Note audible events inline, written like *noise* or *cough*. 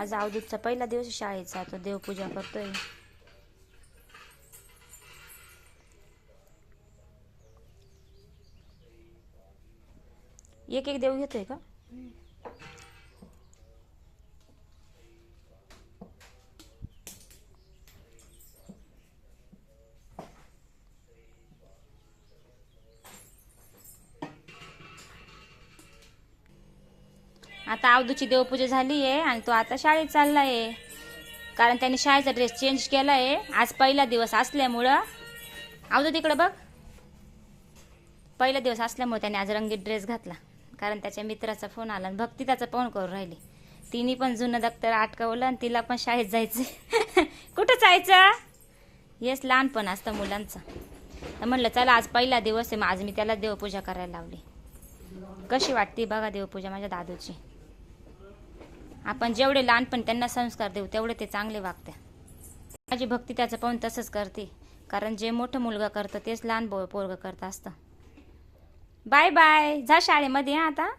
आज अवधूतचा पहिला दिवस शाळेचा तो देवपूजा करतोय. एक एक देव घेतोय का? आता अवधूची देवपूजा झाली आहे आणि तो आता शाळेत चालला आहे कारण त्याने शाळेचा ड्रेस चेंज केला आहे आज पहिला दिवस असल्यामुळं. अवधू तिकडं बघ. पहिला दिवस असल्यामुळे त्याने आज रंगीत ड्रेस घातला. कारण त्याच्या मित्राचा फोन आला आणि भक्ती त्याचा फोन करून राहिली. तिने पण जुनं दप्तर अटकवलं आणि तिला पण शाळेत जायचं *laughs* कुठं जायचं? येस लहानपण असतं मुलांचं. तर म्हणलं चला आज पहिला दिवस आहे मग आज मी त्याला देवपूजा करायला लावली. कशी वाटते बघा देवपूजा माझ्या दादूची. आपण जेवढे लहानपण त्यांना संस्कार देऊ तेवढे ते चांगले वागते. माझी भक्ती त्याचं पाहून तसंच करते. कारण जे मोठं मुलगा करतं तेच लहान बो पोरगं करत असतं. Bye bye. जा शाळेमध्ये आता.